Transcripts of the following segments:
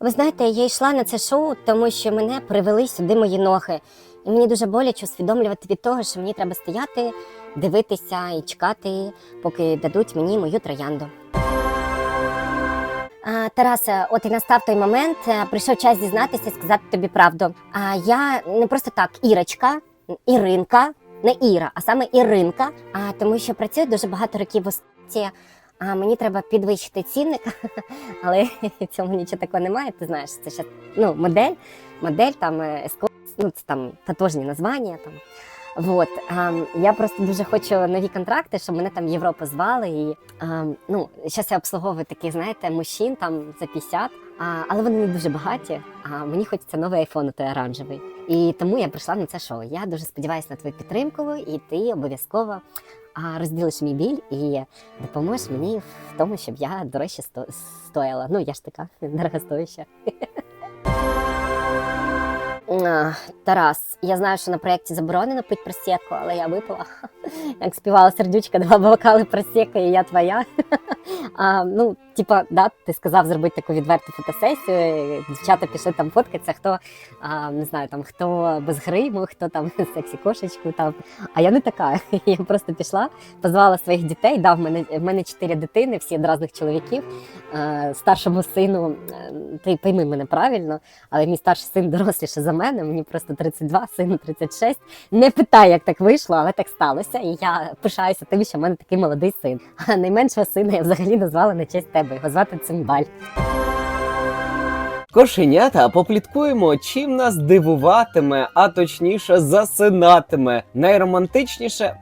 Ви знаєте, я йшла на це шоу, тому що мене привели сюди мої ноги. І мені дуже боляче усвідомлювати від того, що мені треба стояти, дивитися і чекати, поки дадуть мені мою троянду. А, Тарасе, от і настав той момент. е, Прийшов час зізнатися і сказати тобі правду. А я не просто так Ірочка, Іринка, не Іра, а саме Іринка. А тому що працюю дуже багато років в освіті, а мені треба підвищити цінник, але цьому нічого такого немає. Ти знаєш, це ще ну, модель, модель там ескорт, ну це там татожні названня. Там. Вот. А, я просто дуже хочу нові контракти, щоб мене там в Європу звали. І а, ну, зараз я обслуговую таких, знаєте, мужчин там за 50, а, але вони не дуже багаті. А мені хочеться новий айфон, той оранжевий. І тому я прийшла на це шоу. Я дуже сподіваюся на твою підтримку, і ти обов'язково розділиш мій біль і допоможеш мені в тому, щоб я дорожче сто- стояла. Ну, я ж така дорогостояща. А, Тарас, я знаю, що на проєкті заборонено пити просеку, але я випила. Як співала сердючка, два бокали просека, і я твоя. А, ну, типа, да, ти сказав зробити таку відверту фотосесію. Дівчата пішли там фоткатися, хто а, не знаю, там хто без гриму, хто там сексі кошечку. Там. А я не така. Я просто пішла, позвала своїх дітей. Да, в мене в мене чотири дитини, всі від різних чоловіків. Е, старшому сину, ти пойми мене правильно, але мій старший син доросліше за мене, мені просто 32, сину 36. Не питай, як так вийшло, але так сталося. І я пишаюся тим, що в мене такий молодий син. А найменшого сина я взагалі назвала на честь тебе. Його звати Цимбаль. Кошенята, попліткуємо, чим нас дивуватиме, а точніше засинатиме. Найромантичніше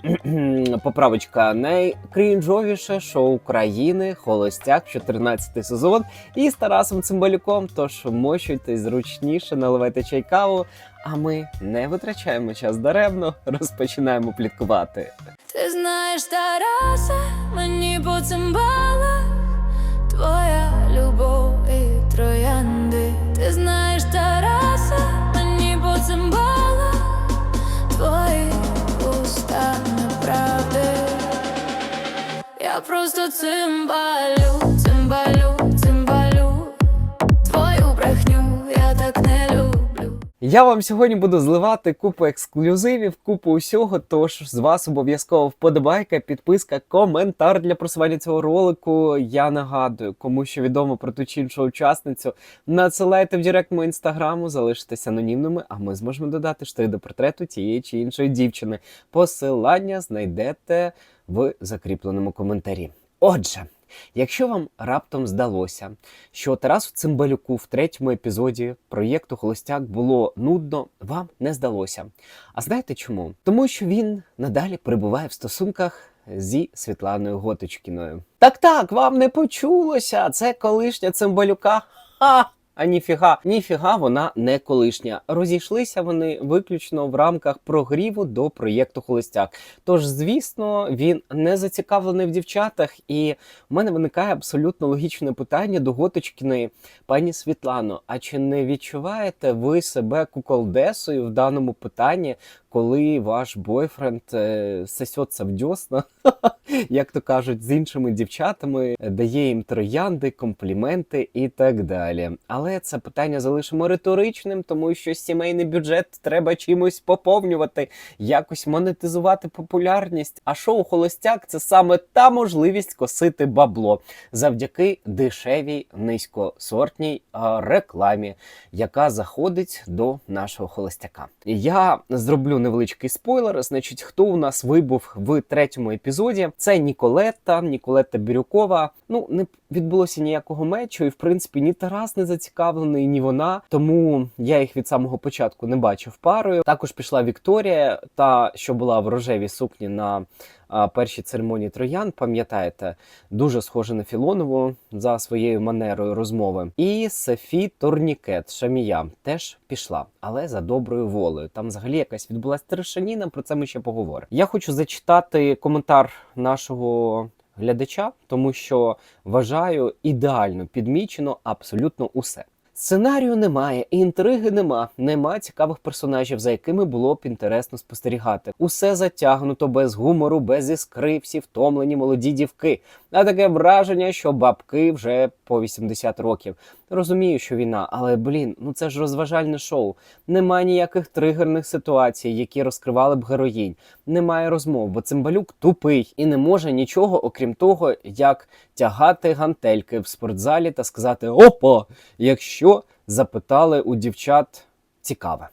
поправочка, найкрінжовіше шоу країни Холостяк, 14 сезон. І з Тарасом Цимбалюком. Тож мощуйтесь зручніше, наливайте чай каву. А ми не витрачаємо час даремно, розпочинаємо пліткувати. Ти знаєш, Тарасе, мені по цимбалах Твоя любов і троянди. Ти знаєш, Тараса, мені по цимбала Твої уста неправди. Я просто цимбалю, Я вам сьогодні буду зливати купу ексклюзивів, купу усього. Тож з вас обов'язково вподобайка, підписка, коментар для просування цього ролику. Я нагадую, кому що відомо про ту чи іншу учасницю. Надсилайте в директ мого інстаграму, залишитесь анонімними, а ми зможемо додати штрих до портрету тієї чи іншої дівчини. Посилання знайдете в закріпленому коментарі. Отже. Якщо вам раптом здалося, що Тарасу Цимбалюку в третьому епізоді проєкту Холостяк було нудно, вам не здалося. А знаєте чому? Тому що він надалі перебуває в стосунках зі Світланою Готочкіною. Так так, вам не почулося. Це колишня Цимбалюка. Ха! А ніфіга, ніфіга вона не колишня. Розійшлися вони виключно в рамках прогріву до проєкту Холостяк. Тож, звісно, він не зацікавлений в дівчатах, і в мене виникає абсолютно логічне питання до Готочкіної. Пані Світлано, а чи не відчуваєте ви себе куколдесою в даному питанні, коли ваш бойфренд е, сосеться в дьосна, як то кажуть, з іншими дівчатами, дає їм троянди, компліменти і так далі. Але це питання залишимо риторичним, тому що сімейний бюджет треба чимось поповнювати, якось монетизувати популярність. А шоу Холостяк це саме та можливість косити бабло завдяки дешевій низькосортній рекламі, яка заходить до нашого холостяка. Я зроблю невеличкий спойлер. Значить, хто у нас вибув в третьому епізоді? Це Ніколетта, Ніколетта Бірюкова. Ну не відбулося ніякого мечу, і в принципі ні Тарас не зацікавлений, ні вона. Тому я їх від самого початку не бачив парою. Також пішла Вікторія, та що була в рожевій сукні на а, першій церемонії троян. Пам'ятаєте, дуже схожа на Філонову за своєю манерою розмови. І Софі Турнікет Шамія теж пішла, але за доброю волею. Там взагалі якась відбулася трешаніна. Про це ми ще поговоримо. Я хочу зачитати коментар нашого. Глядача, тому що вважаю ідеально підмічено абсолютно усе. Сценарію немає, інтриги нема, нема цікавих персонажів, за якими було б інтересно спостерігати. Усе затягнуто без гумору, без іскри, всі втомлені молоді дівки. А таке враження, що бабки вже по 80 років. Розумію, що війна, але блін, ну це ж розважальне шоу. Немає ніяких тригерних ситуацій, які розкривали б героїнь. Немає розмов, бо цимбалюк тупий і не може нічого, окрім того, як тягати гантельки в спортзалі та сказати Опа! Якщо запитали у дівчат цікаве.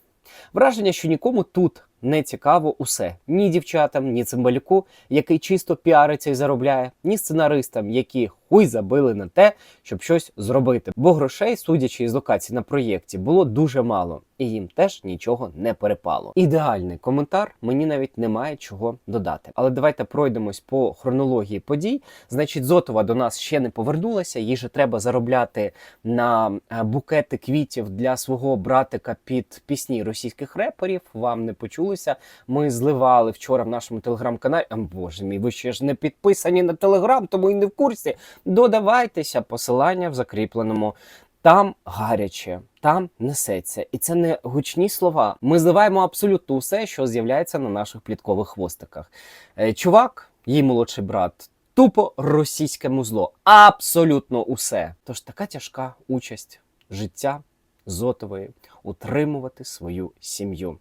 Враження, що нікому тут не цікаво усе. Ні дівчатам, ні цимбалюку, який чисто піариться і заробляє, ні сценаристам, які хуй забили на те, щоб щось зробити. Бо грошей, судячи із локацій на проєкті, було дуже мало, і їм теж нічого не перепало. Ідеальний коментар, мені навіть немає чого додати. Але давайте пройдемось по хронології подій. Значить, Зотова до нас ще не повернулася. Їй же треба заробляти на е, букети квітів для свого братика під пісні російських реперів. Вам не почулося. Ми зливали вчора в нашому телеграм-каналі. А, Боже мій, ви ще ж не підписані на телеграм, тому і не в курсі. Додавайтеся, посилання в закріпленому. Там гаряче, там несеться, і це не гучні слова. Ми зливаємо абсолютно усе, що з'являється на наших пліткових хвостиках. Е, Чувак, її молодший брат, тупо російське музло. Абсолютно усе. Тож така тяжка участь життя Зотової утримувати свою сім'ю,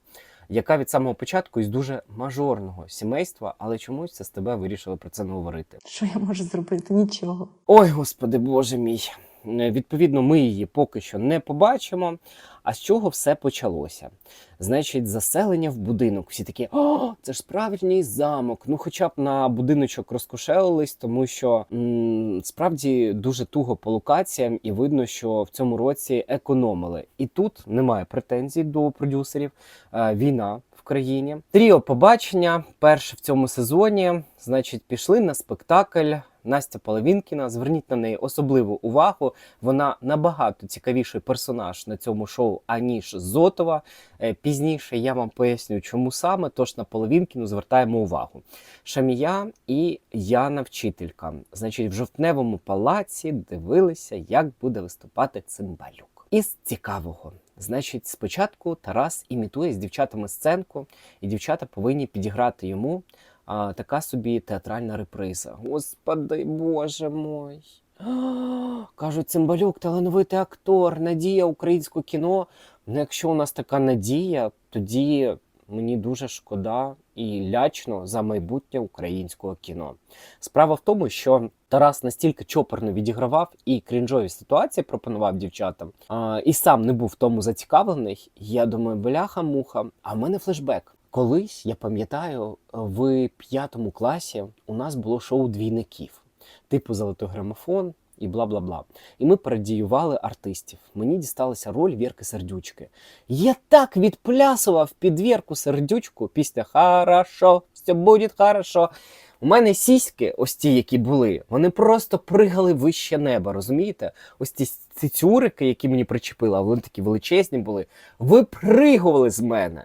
яка від самого початку із дуже мажорного сімейства, але чомусь це з тебе вирішили про це не говорити. Що я можу зробити? Нічого. Ой, господи, боже мій. Е, Відповідно, ми її поки що не побачимо. А з чого все почалося? Значить, заселення в будинок. Всі такі, о, це ж справжній замок. Ну, хоча б на будиночок розкошелились, тому що м, справді дуже туго по локаціям, і видно, що в цьому році економили. І тут немає претензій до продюсерів. Е, війна країні. Тріо побачення перше в цьому сезоні. Значить, пішли на спектакль. Настя Половінкіна, зверніть на неї особливу увагу. Вона набагато цікавіший персонаж на цьому шоу, аніж Зотова. Е, Пізніше я вам поясню, чому саме. Тож на Половінкіну звертаємо увагу. Шамія і Яна вчителька. Значить, в жовтневому палаці дивилися, як буде виступати цимбалюк. Із цікавого. Значить, спочатку Тарас імітує з дівчатами сценку, і дівчата повинні підіграти йому а, така собі театральна реприза. Господи, боже мой. Кажуть, Цимбалюк талановитий актор, надія українського кіно. Ну, якщо у нас така надія, тоді мені дуже шкода і лячно за майбутнє українського кіно. Справа в тому, що Тарас настільки чопорно відігравав і крінжові ситуації пропонував дівчатам, а, і сам не був в тому зацікавлений. Я думаю, бляха-муха. А в мене флешбек. Колись я пам'ятаю, в п'ятому класі у нас було шоу двійників, типу золотий грамофон і бла бла бла. І ми пародіювали артистів. Мені дісталася роль Вірки Сердючки. Я так відплясував під Вірку Сердючку після Хорошо, все буде хорошо. У мене сіськи, ось ті, які були, вони просто пригали вище неба, розумієте? Ось ті ці цюрики, які мені причепили, а вони такі величезні були, випригували з мене.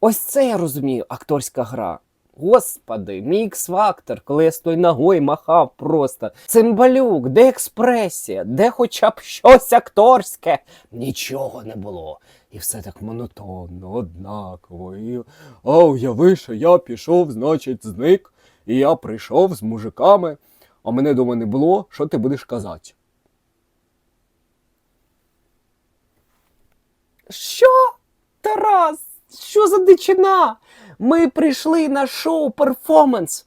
Ось це я розумію, акторська гра. Господи, мій ікс-фактор, коли я з тою ногою махав просто. Цимбалюк, де експресія, де хоча б щось акторське? Нічого не було. І все так монотонно, однаково. І... А уяви, що я пішов, значить, зник, і я прийшов з мужиками, а мене дома не було, що ти будеш казати? Що? Тарас, що за дичина? Ми прийшли на шоу перформанс.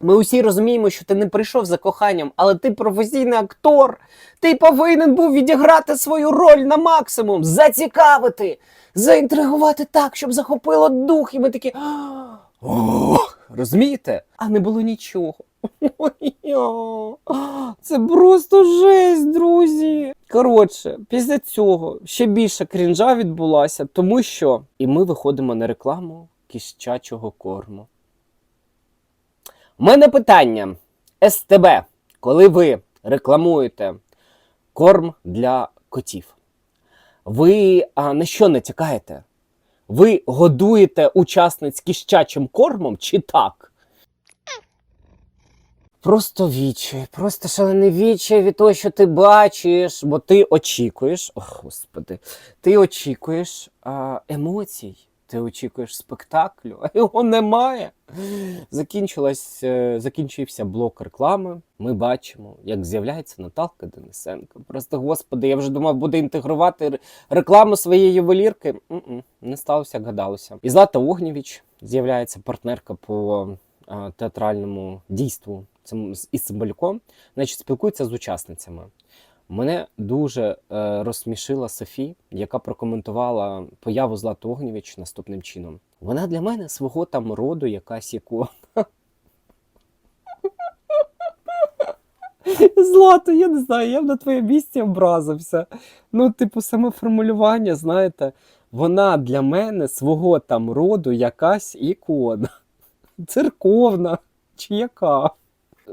Ми усі розуміємо, що ти не прийшов за коханням, але ти професійний актор. Ти повинен був відіграти свою роль на максимум, зацікавити, заінтригувати так, щоб захопило дух, і ми такі. Розумієте? А не було нічого. Це просто жесть, друзі. Коротше, після цього ще більше крінжа відбулася, тому що і ми виходимо на рекламу кіщачого корму. У мене питання СТБ, коли ви рекламуєте корм для котів, ви а, на що натякаєте? Ви годуєте учасниць кіщачим кормом чи так? Просто вічі, просто шалене вічі від того, що ти бачиш, бо ти очікуєш, ох, господи, ти очікуєш а, емоцій, ти очікуєш спектаклю, а його немає. Закінчилась, е, закінчився блок реклами. Ми бачимо, як з'являється Наталка Денисенко. Просто господи, я вже думав, буде інтегрувати рекламу своєї ювелірки. Не сталося, як гадалося. І Злата Огнєвіч з'являється партнерка по театральному дійству із Цимбалюком. Значить, спілкується з учасницями. Мене дуже е, розсмішила Софі, яка прокоментувала появу Злати Огнєвіч наступним чином. Вона для мене свого там роду якась ікона. Злато, я не знаю, я б на твоє місці образився. Ну, типу, саме формулювання, знаєте, вона для мене свого там роду якась ікона. Церковна чи яка.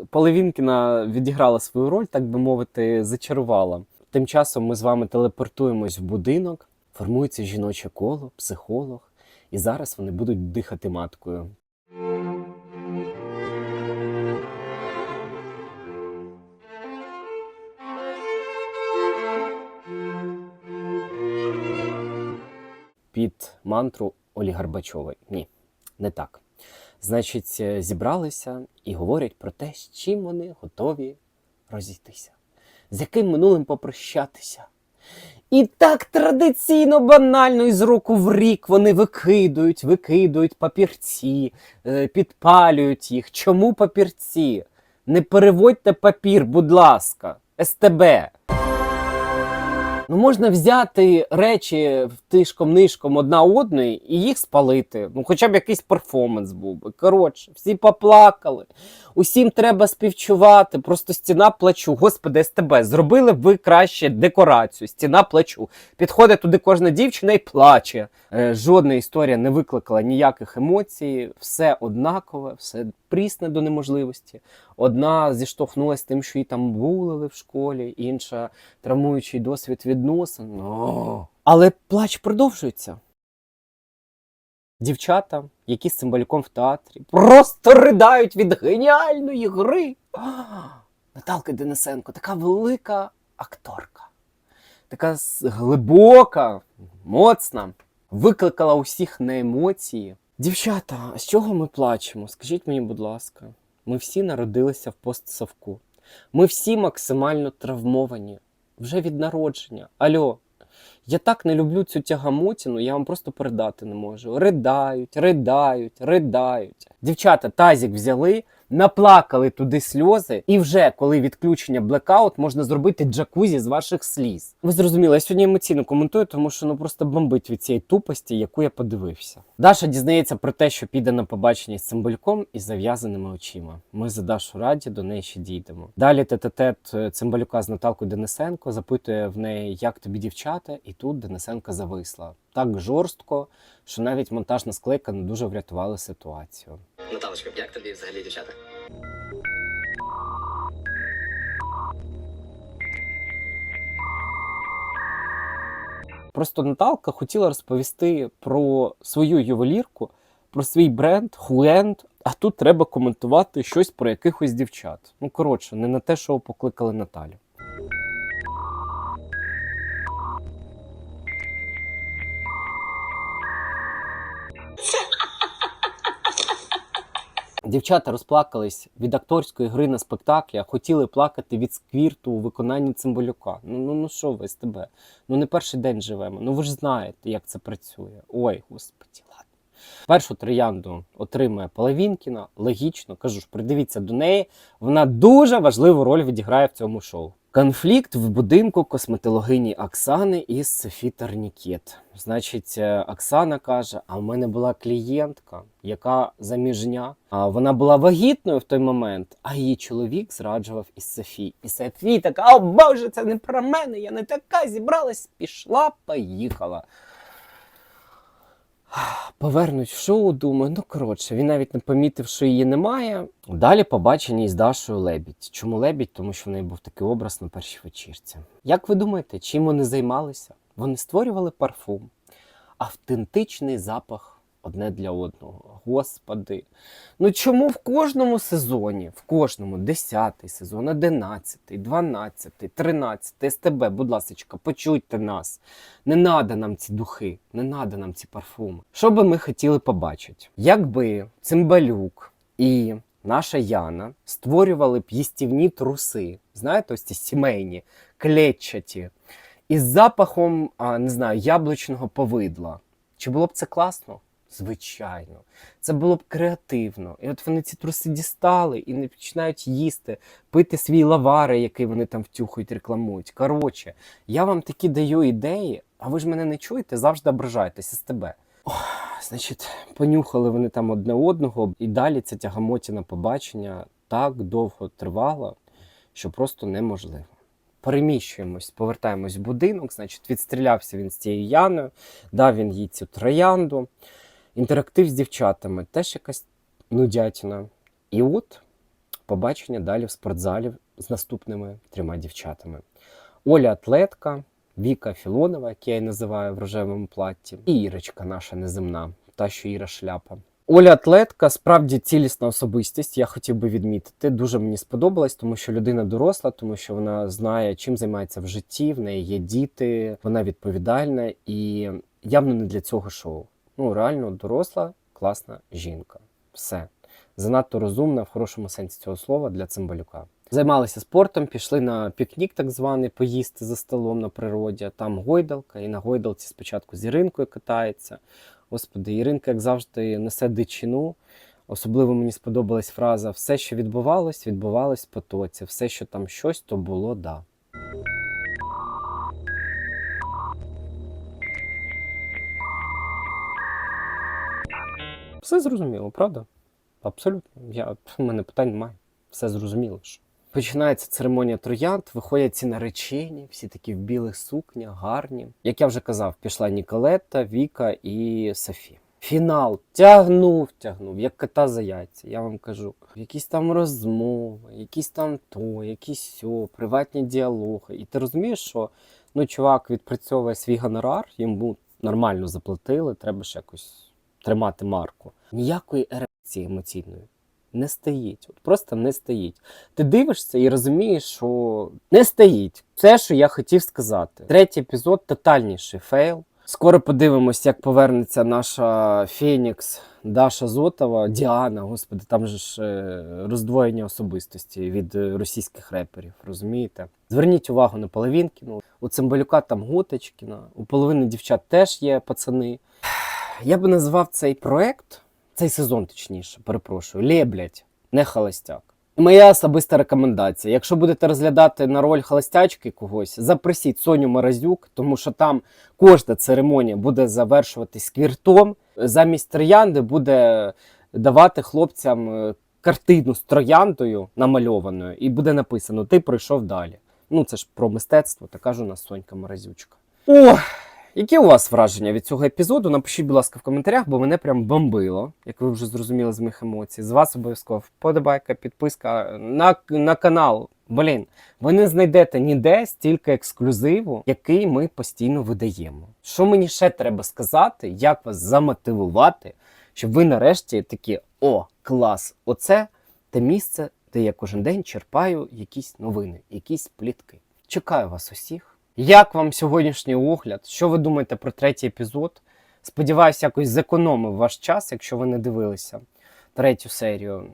Половінкіна відіграла свою роль, так би мовити, зачарувала. Тим часом ми з вами телепортуємось в будинок, формується жіноче коло, психолог, і зараз вони будуть дихати маткою. Під мантру Олі Гарбачової. Ні, не так. Значить, е, зібралися і говорять про те, з чим вони готові розійтися, з яким минулим попрощатися. І так традиційно, банально із року в рік вони викидують, викидують папірці, е, підпалюють їх. Чому папірці? Не переводьте папір, будь ласка, СТБ. Ну, можна взяти речі тишком-нишком одна одної і їх спалити. Ну, хоча б якийсь перформанс був би. Коротше, всі поплакали. Усім треба співчувати. Просто стіна плачу. Господи, СТБ, зробили ви краще декорацію. Стіна плачу. Підходить туди кожна дівчина і плаче. Е, жодна історія не викликала ніяких емоцій. Все однакове, все прісне до неможливості. Одна зіштовхнулася тим, що її там булили в школі, інша травмуючий досвід відносин. О. Але плач продовжується. Дівчата, які з цимбалюком в театрі, просто придають від геніальної гри. Наталка Денисенко, така велика акторка, така глибока, моцна, викликала усіх на емоції. Дівчата, з чого ми плачемо? Скажіть мені, будь ласка, ми всі народилися в постсовку. Ми всі максимально травмовані вже від народження. Альо, я так не люблю цю тягамотіну, я вам просто передати не можу. Ридають, ридають, ридають. Дівчата тазік взяли, наплакали туди сльози, і вже коли відключення блекаут, можна зробити джакузі з ваших сліз. Ви зрозуміли, я сьогодні емоційно коментую, тому що ну просто бомбить від цієї тупості, яку я подивився. Даша дізнається про те, що піде на побачення з цимбальком із зав'язаними очима. Ми за Дашу раді до неї ще дійдемо. Далі тет-а-тет цимбалюка з Наталкою Денисенко запитує в неї, як тобі дівчата, і тут Денисенко зависла так жорстко, що навіть монтажна склейка не дуже врятувала ситуацію. Наталочка, як тобі взагалі дівчата? Просто Наталка хотіла розповісти про свою ювелірку, про свій бренд, хуенд, а тут треба коментувати щось про якихось дівчат. Ну, коротше, не на те, що покликали Наталю. Дівчата розплакались від акторської гри на спектаклі, а хотіли плакати від сквірту у виконанні цимбалюка. Ну ну ну що ви з тебе? Ну не перший день живемо. Ну ви ж знаєте, як це працює. Ой, господі, ладно. Першу троянду отримує Половінкіна. Логічно, кажу ж, придивіться до неї. Вона дуже важливу роль відіграє в цьому шоу. Конфлікт в будинку косметологині Оксани із Софі Тарнікет. Значить, е, Оксана каже: а в мене була клієнтка, яка заміжня. А вона була вагітною в той момент, а її чоловік зраджував із Софі. І Софі така: о Боже, це не про мене, я не така зібралась, пішла, поїхала. Повернуть в шоу, думаю, ну коротше, він навіть не помітив, що її немає. Далі побачення із Дашою Лебідь. Чому Лебідь? Тому що в неї був такий образ на першій вечірці. Як ви думаєте, чим вони займалися? Вони створювали парфум, автентичний запах одне для одного. Господи. Ну чому в кожному сезоні, в кожному 10 сезон, 11, 12, 13, СТБ, будь ласка, почуйте нас. Не надо нам ці духи, не надо нам ці парфуми. Що би ми хотіли побачити? Якби Цимбалюк і наша Яна створювали б їстівні труси, знаєте, ось ці сімейні, клетчаті, із запахом, а, не знаю, яблучного повидла. Чи було б це класно? Звичайно. Це було б креативно. І от вони ці труси дістали і не починають їсти, пити свій лавари, який вони там втюхують, рекламують. Коротше, я вам такі даю ідеї, а ви ж мене не чуєте, завжди ображаєтеся з тебе. Ох, значить, понюхали вони там одне одного, і далі ця тягамотіна побачення так довго тривала, що просто неможливо. Переміщуємось, повертаємось в будинок, значить, відстрілявся він з цією Яною, дав він їй цю троянду. Інтерактив з дівчатами теж якась нудятіна. І от побачення далі в спортзалі з наступними трьома дівчатами. Оля атлетка, Віка Філонова, як я її називаю в рожевому платті, і Ірочка наша неземна, та що Іра шляпа. Оля атлетка справді цілісна особистість. Я хотів би відмітити. Дуже мені сподобалось, тому що людина доросла, тому що вона знає, чим займається в житті. В неї є діти, вона відповідальна і явно не для цього шоу. Ну реально доросла, класна жінка. Все занадто розумна в хорошому сенсі цього слова для цимбалюка. Займалися спортом, пішли на пікнік, так званий, поїсти за столом на природі. Там гойдалка, і на гойдалці спочатку з Іринкою катається. Господи, Іринка, як завжди, несе дичину. Особливо мені сподобалась фраза: все, що відбувалось, відбувалось в потоці. Все, що там щось, то було да. Все зрозуміло, правда? Абсолютно. Я, в мене питань немає. Все зрозуміло. Що. Починається церемонія троянд, виходять ці наречені, всі такі в білих сукнях, гарні. Як я вже казав, пішла Ніколетта, Віка і Софі. Фінал тягнув, тягнув, як кота за яйця, я вам кажу. Якісь там розмови, якісь там то, якісь сьо, приватні діалоги. І ти розумієш, що ну, чувак відпрацьовує свій гонорар, йому нормально заплатили, треба ж якось тримати марку. Ніякої ерекції емоційної не стоїть. От просто не стоїть. Ти дивишся і розумієш, що не стоїть. Це, що я хотів сказати. Третій епізод тотальніший фейл. Скоро подивимось, як повернеться наша Фенікс Даша Зотова, Діана. Господи, там же ж е, роздвоєння особистості від російських реперів. Розумієте? Зверніть увагу на Половінкіну. У Цимбалюка там Готочкіна, у половини дівчат теж є пацани. Я би назвав цей проект, цей сезон, точніше, перепрошую, леблять, не холостяк. Моя особиста рекомендація. Якщо будете розглядати на роль холостячки когось, запросіть Соню Морозюк, тому що там кожна церемонія буде завершуватись квіртом. Замість троянди буде давати хлопцям е, картину з трояндою намальованою, і буде написано: Ти пройшов далі. Ну це ж про мистецтво, така ж у нас Сонька Морозючка. О, які у вас враження від цього епізоду? Напишіть, будь ласка, в коментарях, бо мене прям бомбило, як ви вже зрозуміли з моїх емоцій. З вас обов'язково вподобайка, підписка на, на канал. Блін, ви не знайдете ніде стільки ексклюзиву, який ми постійно видаємо. Що мені ще треба сказати, як вас замотивувати, щоб ви нарешті такі: о, клас! Оце те місце, де я кожен день черпаю якісь новини, якісь плітки. Чекаю вас усіх. Як вам сьогоднішній огляд? Що ви думаєте про третій епізод? Сподіваюся, якось зекономив ваш час, якщо ви не дивилися третю серію.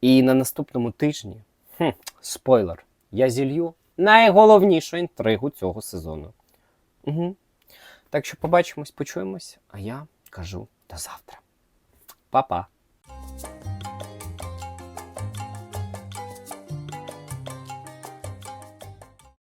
І на наступному тижні, хм, спойлер, я зілью найголовнішу інтригу цього сезону. Угу. Так що побачимось, почуємось, а я кажу до завтра. Па-па!